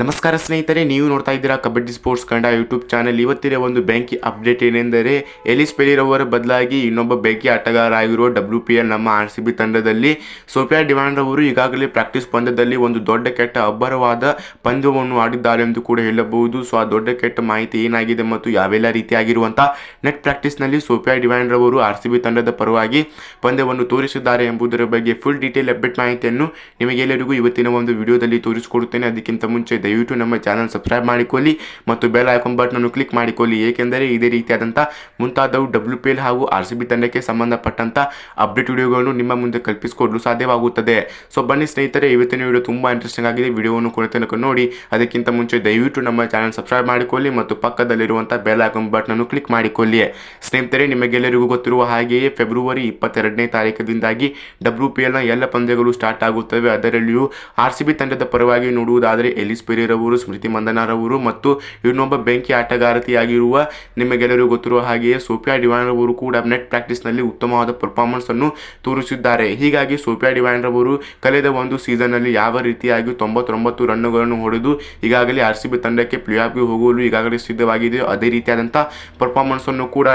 ನಮಸ್ಕಾರ ಸ್ನೇಹಿತರೆ, ನೀವು ನೋಡ್ತಾ ಇದ್ದೀರಾ ಕಬಡ್ಡಿ ಸ್ಪೋರ್ಟ್ಸ್ ಕಂಡ ಯೂಟ್ಯೂಬ್ ಚಾನೆಲ್. ಇವತ್ತಿನ ಒಂದು ಬ್ಯಾಂಕಿ ಅಪ್ಡೇಟ್ ಏನೆಂದರೆ, ಎಲಿಸ್ ಪೆಲಿರವರ ಬದಲಾಗಿ ಇನ್ನೊಬ್ಬ ಬೆಂಕಿ ಆಟಗಾರ ಆಗಿರುವ ಡಬ್ಲ್ಯೂ ಪಿ ಎಲ್ ನಮ್ಮ ಆರ್ ಸಿ ಬಿ ತಂಡದಲ್ಲಿ ಸೋಫಿಯಾ ಡಿವಾಂಡ್ ಅವರು ಈಗಾಗಲೇ ಪ್ರಾಕ್ಟೀಸ್ ಪಂದ್ಯದಲ್ಲಿ ಒಂದು ದೊಡ್ಡ ಕೆಟ್ಟ ಅಬ್ಬರವಾದ ಪಂದ್ಯವನ್ನು ಆಡಿದ್ದಾರೆ ಎಂದು ಕೂಡ ಹೇಳಬಹುದು. ಸೊ ಆ ದೊಡ್ಡ ಕೆಟ್ಟ ಮಾಹಿತಿ ಏನಾಗಿದೆ ಮತ್ತು ಯಾವೆಲ್ಲ ರೀತಿಯಾಗಿರುವಂಥ ನೆಟ್ ಪ್ರಾಕ್ಟೀಸ್ನಲ್ಲಿ ಸೋಫಿಯಾ ಡಿವಾಂಡ್ ಅವರು ಆರ್ ಸಿ ಬಿ ತಂಡದ ಪರವಾಗಿ ಪಂದ್ಯವನ್ನು ತೋರಿಸಿದ್ದಾರೆ ಎಂಬುದರ ಬಗ್ಗೆ ಫುಲ್ ಡೀಟೇಲ್ ಅಪ್ಡೇಟ್ ಮಾಹಿತಿಯನ್ನು ನಿಮಗೆಲ್ಲರಿಗೂ ಇವತ್ತಿನ ಒಂದು ವಿಡಿಯೋದಲ್ಲಿ ತೋರಿಸಿಕೊಡುತ್ತೇನೆ. ಅದಕ್ಕಿಂತ ಮುಂಚೆ ದಯವಿಟ್ಟು ನಮ್ಮ ಚಾನಲ್ ಸಬ್ಸ್ಕ್ರೈಬ್ ಮಾಡಿಕೊಳ್ಳಿ ಮತ್ತು ಬೆಲ್ ಐಕಾನ್ ಬಟನ್ ಕ್ಲಿಕ್ ಮಾಡಿಕೊಳ್ಳಿ. ಏಕೆಂದರೆ ಇದೇ ರೀತಿಯಾದಂಥ ಮುಂತಾದವು ಡಬ್ಲ್ಯೂ ಪಿ ಎಲ್ ಹಾಗೂ ಆರ್ ಸಿ ಬಿ ತಂಡಕ್ಕೆ ಸಂಬಂಧಪಟ್ಟಂಥ ಅಪ್ಡೇಟ್ ವಿಡಿಯೋಗಳನ್ನು ನಿಮ್ಮ ಮುಂದೆ ಕಲ್ಪಿಸಿಕೊಡಲು ಸಾಧ್ಯವಾಗುತ್ತದೆ. ಸೊ ಬನ್ನಿ ಸ್ನೇಹಿತರೆ, ಇವತ್ತಿನ ವಿಡಿಯೋ ತುಂಬ ಇಂಟ್ರೆಸ್ಟಿಂಗ್ ಆಗಿದೆ. ವಿಡಿಯೋವನ್ನು ಕೊನೆ ತನಕ ನೋಡಿ, ಅದಕ್ಕಿಂತ ಮುಂಚೆ ದಯವಿಟ್ಟು ನಮ್ಮ ಚಾನಲ್ ಸಬ್ಸ್ಕ್ರೈಬ್ ಮಾಡಿಕೊಳ್ಳಿ ಮತ್ತು ಪಕ್ಕದಲ್ಲಿರುವಂಥ ಬೆಲ್ ಐಕಾನ್ ಬಟನ್ ಕ್ಲಿಕ್ ಮಾಡಿಕೊಳ್ಳಿ. ಸ್ನೇಹಿತರೆ, ನಿಮಗೆಲ್ಲರಿಗೂ ಗೊತ್ತಿರುವ ಹಾಗೆಯೇ ಫೆಬ್ರವರಿ ಇಪ್ಪತ್ತೆರಡನೇ ತಾರೀಕಿನಿಂದಾಗಿ ಡಬ್ಲ್ಯೂ ಪಿ ಎಲ್ನ ಎಲ್ಲ ಪಂದ್ಯಗಳು ಸ್ಟಾರ್ಟ್ ಆಗುತ್ತವೆ. ಅದರಲ್ಲಿಯೂ ಆರ್ ಸಿ ಬಿ ತಂಡದ ಪರವಾಗಿ ನೋಡುವುದಾದರೆ ಎಲಿಸ್ ಪೆರೇರವರು ಸ್ಮೃತಿ ಮಂದನಾರವರು ಮತ್ತು ಇನ್ನೊಬ್ಬ ಬೆಂಕಿ ಆಟಗಾರತಿಯಾಗಿರುವ ನಿಮಗೆಲ್ಲರಿಗೂ ಗೊತ್ತಿರುವ ಹಾಗೆಯೇ ಸೋಫಿಯಾ ಡಿವೈನ್ ರವರು ಕೂಡ ನೆಟ್ ಪ್ರಾಕ್ಟೀಸ್ನಲ್ಲಿ ಉತ್ತಮವಾದ ಪರ್ಫಾರ್ಮೆನ್ಸ್ ಅನ್ನು ತೋರಿಸಿದ್ದಾರೆ. ಹೀಗಾಗಿ ಸೋಫಿಯಾ ಡಿವೈನ್ ರವರು ಕಳೆದ ಒಂದು ಸೀಸನ್ನಲ್ಲಿ ಯಾವ ರೀತಿಯಾಗಿ ತೊಂಬತ್ತೊಂಬತ್ತು ರನ್ನುಗಳನ್ನು ಹೊಡೆದು ಈಗಾಗಲೇ ಆರ್ ಸಿ ಬಿ ತಂಡಕ್ಕೆ ಪ್ಲೇ ಆಫ್ಗೆ ಹೋಗಲು ಈಗಾಗಲೇ ಸಿದ್ಧವಾಗಿದೆ ಅದೇ ರೀತಿಯಾದಂಥ ಪರ್ಫಾರ್ಮೆನ್ಸ್ ಅನ್ನು ಕೂಡ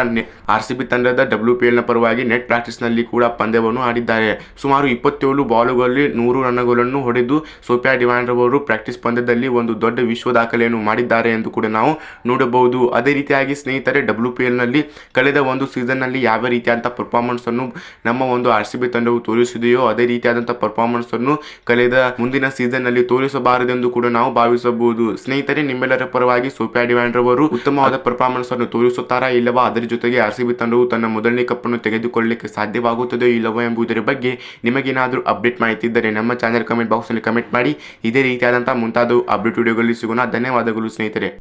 ಆರ್ ಸಿ ಬಿ ತಂಡದ ಡಬ್ಲ್ಯೂ ಪಿ ಎಲ್ನ ಪರವಾಗಿ ನೆಟ್ ಪ್ರಾಕ್ಟೀಸ್ನಲ್ಲಿ ಕೂಡ ಪಂದ್ಯವನ್ನು ಆಡಿದ್ದಾರೆ. ಸುಮಾರು ಇಪ್ಪತ್ತೇಳು ಬಾಲುಗಳಲ್ಲಿ ನೂರು ರನ್ನುಗಳನ್ನು ಹೊಡೆದು ಸೋಫಿಯಾ ಡಿವೈನ್ ರವರು ಪ್ರಾಕ್ಟೀಸ್ ಪಂದ್ಯದಲ್ಲಿ ಒಂದು ದೊಡ್ಡ ವಿಶ್ವ ದಾಖಲೆಯನ್ನು ಮಾಡಿದ್ದಾರೆ ಎಂದು ಕೂಡ ನಾವು ನೋಡಬಹುದು. ಅದೇ ರೀತಿಯಾಗಿ ಸ್ನೇಹಿತರೆ ಡಬ್ಲ್ಯೂ ಪಿ ಎಲ್ನಲ್ಲಿ ಕಳೆದ ಒಂದು ಸೀಸನ್ನಲ್ಲಿ ಯಾವ ರೀತಿಯಾದಂಥ ಪರ್ಫಾರ್ಮೆನ್ಸ್ ಅನ್ನು ನಮ್ಮ ಒಂದು ಆರ್ ಸಿ ಬಿ ತಂಡವು ತೋರಿಸಿದೆಯೋ, ಅದೇ ರೀತಿಯಾದಂಥ ಪರ್ಫಾರ್ಮೆನ್ಸ್ ಅನ್ನು ಕಳೆದ ಮುಂದಿನ ಸೀಸನ್ನಲ್ಲಿ ತೋರಿಸಬಾರದೆಂದು ಕೂಡ ನಾವು ಭಾವಿಸಬಹುದು. ಸ್ನೇಹಿತರೆ, ನಿಮ್ಮೆಲ್ಲರ ಪರವಾಗಿ ಸೋಫಿಯಾ ಡಿವ್ಯಾಂಡ್ರ್ ಅವರು ಉತ್ತಮವಾದ ಪರ್ಫಾರ್ಮೆನ್ಸ್ ಅನ್ನು ತೋರಿಸುತ್ತಾರಾ ಇಲ್ಲವಾ? ಅದರ ಜೊತೆಗೆ ಆರ್ ಸಿ ಬಿ ತಂಡವು ತನ್ನ ಮೊದಲನೇ ಕಪ್ಪನ್ನು ತೆಗೆದುಕೊಳ್ಳಲಿಕ್ಕೆ ಸಾಧ್ಯವಾಗುತ್ತದೆಯೋ ಇಲ್ಲವೋ ಎಂಬುದರ ಬಗ್ಗೆ ನಿಮಗೇನಾದರೂ ಅಪ್ಡೇಟ್ ಮಾಹಿತಿ ಇದ್ದರೆ ನಮ್ಮ ಚಾನೆಲ್ ಕಮೆಂಟ್ ಬಾಕ್ಸ್ನಲ್ಲಿ ಕಮೆಂಟ್ ಮಾಡಿ. ಇದೇ ರೀತಿಯಾದಂಥ ಮುಂತಾದ ಅಪ್ಡೇಟ್ ವಿಡಿಯೋಗಳಲ್ಲಿ ಸಿಗೋಣ. ಧನ್ಯವಾದಗಳು ಸ್ನೇಹಿತರೆ.